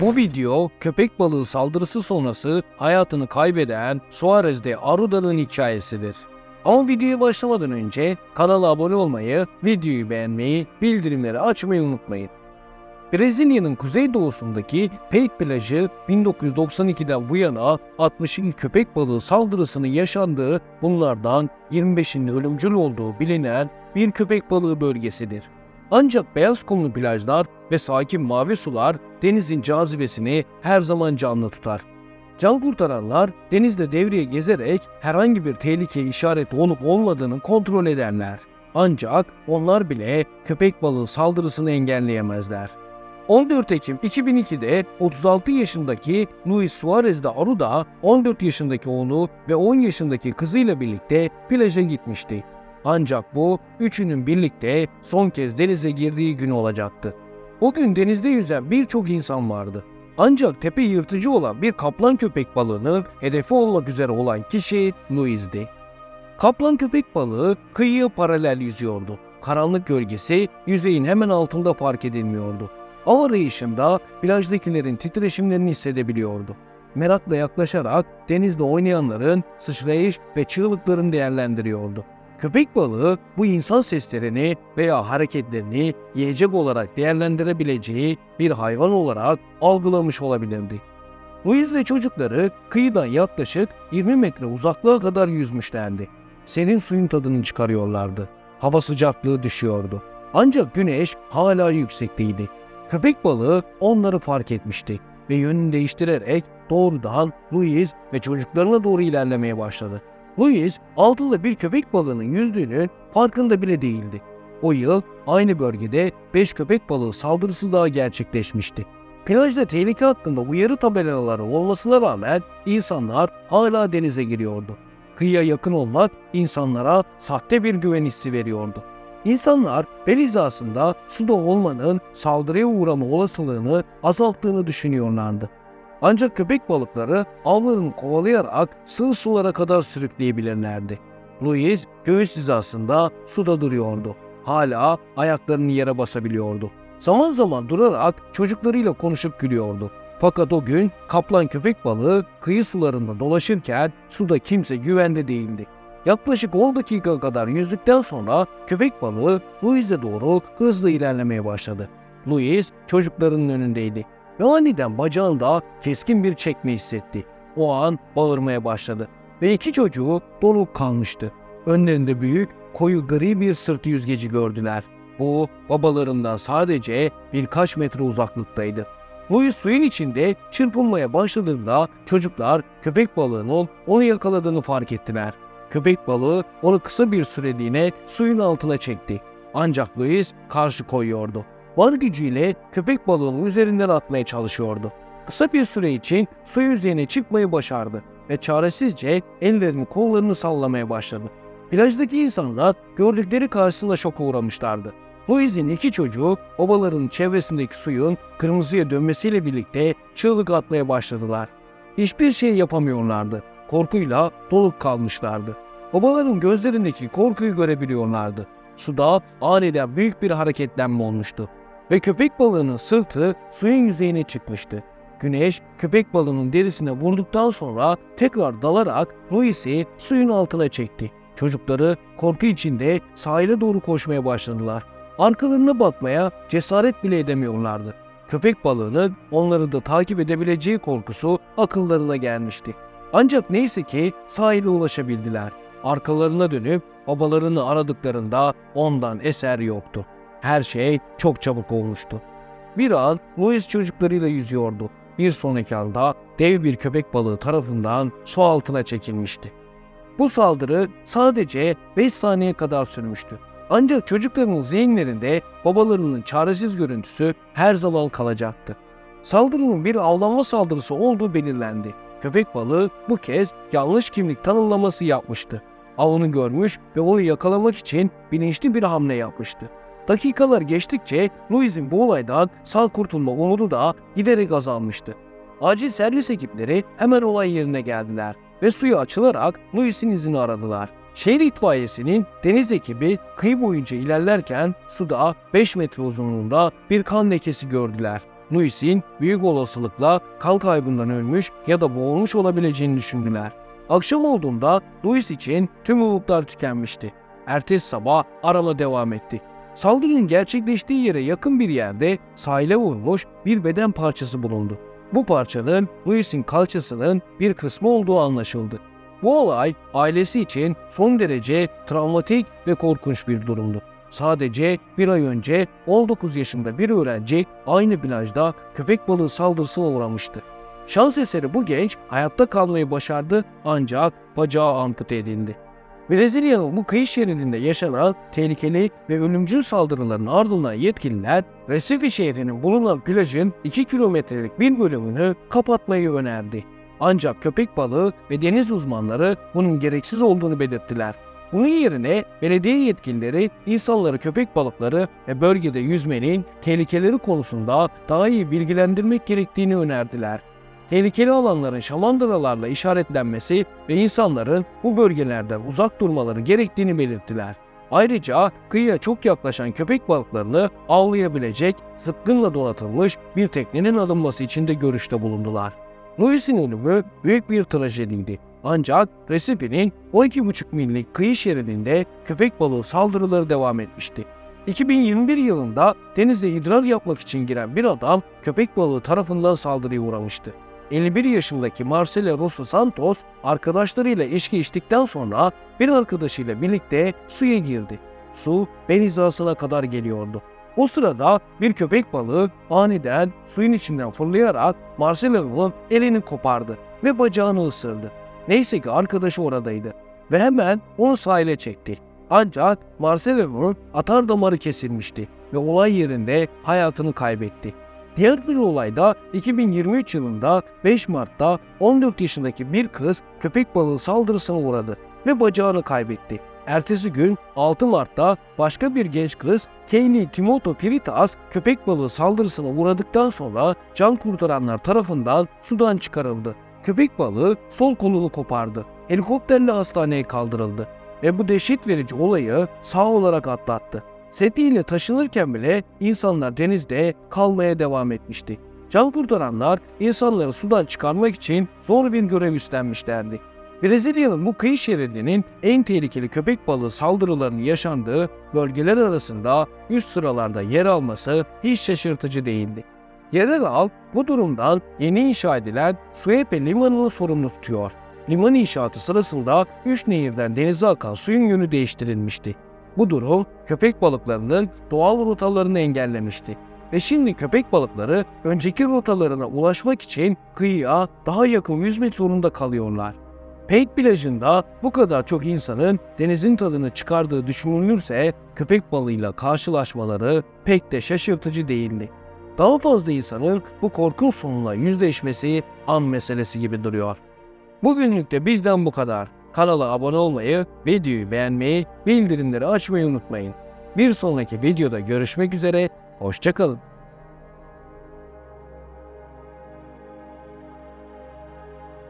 Bu video köpek balığı saldırısı sonrası hayatını kaybeden Suarez de Aruda'nın hikayesidir. Ama videoya başlamadan önce kanala abone olmayı, videoyu beğenmeyi, bildirimleri açmayı unutmayın. Brezilya'nın kuzeydoğusundaki Peyk plajı 1992'den bu yana 62 köpek balığı saldırısının yaşandığı bunlardan 25'inin ölümcül olduğu bilinen bir köpek balığı bölgesidir. Ancak beyaz kumlu plajlar ve sakin mavi sular denizin cazibesini her zaman canlı tutar. Can kurtaranlar denizde devreye gezerek herhangi bir tehlike işareti olup olmadığını kontrol ederler. Ancak onlar bile köpek balığı saldırısını engelleyemezler. 14 Ekim 2002'de 36 yaşındaki Luis Suarez de Aruda 14 yaşındaki oğlu ve 10 yaşındaki kızıyla birlikte plaja gitmişti. Ancak bu üçünün birlikte son kez denize girdiği gün olacaktı. O gün denizde yüzen birçok insan vardı. Ancak tepe yırtıcı olan bir kaplan köpek balığının hedefi olmak üzere olan kişi Louis'di. Kaplan köpek balığı kıyıya paralel yüzüyordu. Karanlık gölgesi yüzeyin hemen altında fark edilmiyordu. Av arayışında plajdakilerin titreşimlerini hissedebiliyordu. Merakla yaklaşarak denizde oynayanların sıçrayış ve çığlıklarını değerlendiriyordu. Köpek balığı bu insan seslerini veya hareketlerini yiyecek olarak değerlendirebileceği bir hayvan olarak algılamış olabilirdi. Louis ve çocukları kıyıdan yaklaşık 20 metre uzaklığa kadar yüzmüşlerdi. Serin suyun tadını çıkarıyorlardı. Hava sıcaklığı düşüyordu. Ancak güneş hala yüksekteydi. Köpek balığı onları fark etmişti ve yönünü değiştirerek doğrudan Louis ve çocuklarına doğru ilerlemeye başladı. Louis altında bir köpek balığının yüzdüğünün farkında bile değildi. O yıl aynı bölgede 5 köpek balığı saldırısı daha gerçekleşmişti. Plajda tehlike hakkında uyarı tabelaları olmasına rağmen insanlar hala denize giriyordu. Kıyıya yakın olmak insanlara sahte bir güven hissi veriyordu. İnsanlar bel hizasında suda olmanın saldırıya uğrama olasılığını azalttığını düşünüyorlardı. Ancak köpek balıkları avlarını kovalayarak sığ sulara kadar sürükleyebilirlerdi. Louis göğüs hizasında suda duruyordu. Hala ayaklarını yere basabiliyordu. Zaman zaman durarak çocuklarıyla konuşup gülüyordu. Fakat o gün kaplan köpek balığı kıyı sularında dolaşırken suda kimse güvende değildi. Yaklaşık 10 dakika kadar yüzdükten sonra köpek balığı Louis'e doğru hızlı ilerlemeye başladı. Louis çocuklarının önündeydi ve aniden bacağında keskin bir çekme hissetti. O an bağırmaya başladı ve iki çocuğu donup kalmıştı. Önlerinde büyük, koyu gri bir sırt yüzgeci gördüler. Bu babalarından sadece birkaç metre uzaklıktaydı. Louis suyun içinde çırpınmaya başladığında çocuklar köpek balığının onu yakaladığını fark ettiler. Köpek balığı onu kısa bir süreliğine suyun altına çekti. Ancak Louis karşı koyuyordu. Var gücüyle köpek balığının üzerinden atmaya çalışıyordu. Kısa bir süre için su yüzeyine çıkmayı başardı ve çaresizce ellerini kollarını sallamaya başladı. Plajdaki insanlar gördükleri karşısında şoka uğramışlardı. Louis'in iki çocuğu obaların çevresindeki suyun kırmızıya dönmesiyle birlikte çığlık atmaya başladılar. Hiçbir şey yapamıyorlardı. Korkuyla dolup kalmışlardı. Obaların gözlerindeki korkuyu görebiliyorlardı. Suda aniden büyük bir hareketlenme olmuştu ve köpek balığının sırtı suyun yüzeyine çıkmıştı. Güneş köpek balığının derisine vurduktan sonra tekrar dalarak Louis'i suyun altına çekti. Çocukları korku içinde sahile doğru koşmaya başladılar. Arkalarına bakmaya cesaret bile edemiyorlardı. Köpek balığının onları da takip edebileceği korkusu akıllarına gelmişti. Ancak neyse ki sahile ulaşabildiler. Arkalarına dönüp babalarını aradıklarında ondan eser yoktu. Her şey çok çabuk olmuştu. Bir an Louis çocuklarıyla yüzüyordu. Bir sonraki anda dev bir köpek balığı tarafından su altına çekilmişti. Bu saldırı sadece 5 saniye kadar sürmüştü. Ancak çocukların zihinlerinde babalarının çaresiz görüntüsü her zaman kalacaktı. Saldırının bir avlanma saldırısı olduğu belirlendi. Köpek balığı bu kez yanlış kimlik tanımlaması yapmıştı. Avını görmüş ve onu yakalamak için bilinçli bir hamle yapmıştı. Dakikalar geçtikçe Louis'in bu olaydan sağ kurtulma umudu da giderek azalmıştı. Acil servis ekipleri hemen olay yerine geldiler ve suya açılarak Louis'in izini aradılar. Şehir itfaiyesinin deniz ekibi kıyı boyunca ilerlerken suda 5 metre uzunluğunda bir kan lekesi gördüler. Louis'in büyük olasılıkla kan kaybından ölmüş ya da boğulmuş olabileceğini düşündüler. Akşam olduğunda Louis için tüm umutlar tükenmişti. Ertesi sabah arama devam etti. Saldırının gerçekleştiği yere yakın bir yerde sahile vurmuş bir beden parçası bulundu. Bu parçanın Louis'in kalçasının bir kısmı olduğu anlaşıldı. Bu olay ailesi için son derece travmatik ve korkunç bir durumdu. Sadece bir ay önce 19 yaşında bir öğrenci aynı plajda köpek balığı saldırısına uğramıştı. Şans eseri bu genç hayatta kalmayı başardı ancak bacağı ampute edildi. Brezilya'nın bu kıyı şeridinde yaşanan tehlikeli ve ölümcül saldırıların ardından yetkililer Recife şehrinin bulunan plajın 2 kilometrelik bir bölümünü kapatmayı önerdi. Ancak köpek balığı ve deniz uzmanları bunun gereksiz olduğunu belirttiler. Bunun yerine belediye yetkilileri insanları köpek balıkları ve bölgede yüzmenin tehlikeleri konusunda daha iyi bilgilendirmek gerektiğini önerdiler. Tehlikeli alanların şamandıralarla işaretlenmesi ve insanların bu bölgelerden uzak durmaları gerektiğini belirttiler. Ayrıca kıyıya çok yaklaşan köpek balıklarını avlayabilecek zıpkınla donatılmış bir teknenin alınması için de görüşte bulundular. Louis'in ölümü büyük bir trajediydi. Ancak Recife'nin 12,5 millik kıyı şeridinde köpek balığı saldırıları devam etmişti. 2021 yılında denize idrar yapmak için giren bir adam köpek balığı tarafından saldırıya uğramıştı. 51 yaşındaki Marcelo Rosso Santos arkadaşlarıyla içki içtikten sonra bir arkadaşıyla birlikte suya girdi. Su ben hizasına kadar geliyordu. O sırada bir köpek balığı aniden suyun içinden fırlayarak Marcelo'nun elini kopardı ve bacağını ısırdı. Neyse ki arkadaşı oradaydı ve hemen onu sahile çekti. Ancak Marcelo'nun atar damarı kesilmişti ve olay yerinde hayatını kaybetti. Diğer bir olayda 2023 yılında 5 Mart'ta 14 yaşındaki bir kız köpek balığı saldırısına uğradı ve bacağını kaybetti. Ertesi gün 6 Mart'ta başka bir genç kız Kaylee Timoto Filitas köpek balığı saldırısına uğradıktan sonra can kurtaranlar tarafından sudan çıkarıldı. Köpek balığı sol kolunu kopardı. Helikopterle hastaneye kaldırıldı ve bu dehşet verici olayı sağ olarak atlattı. Setiyle taşınırken bile insanlar denizde kalmaya devam etmişti. Can kurtaranlar insanları sudan çıkarmak için zor bir görev üstlenmişlerdi. Brezilya'nın bu kıyı şeridinin en tehlikeli köpek balığı saldırılarının yaşandığı bölgeler arasında üst sıralarda yer alması hiç şaşırtıcı değildi. Yerel halk bu durumdan yeni inşa edilen Suepe Limanı'nı sorumlu tutuyor. Liman inşaatı sırasında üç nehirden denize akan suyun yönü değiştirilmişti. Bu durum köpek balıklarının doğal rotalarını engellemişti. Ve şimdi köpek balıkları önceki rotalarına ulaşmak için kıyıya daha yakın yüzmek zorunda kalıyorlar. Peyt plajında bu kadar çok insanın denizin tadını çıkardığı düşünülürse köpek balığıyla karşılaşmaları pek de şaşırtıcı değildi. Daha fazla insanın bu korkunç sonuna yüzleşmesi an meselesi gibi duruyor. Bugünlük de bizden bu kadar. Kanala abone olmayı, videoyu beğenmeyi, bildirimleri açmayı unutmayın. Bir sonraki videoda görüşmek üzere, hoşçakalın.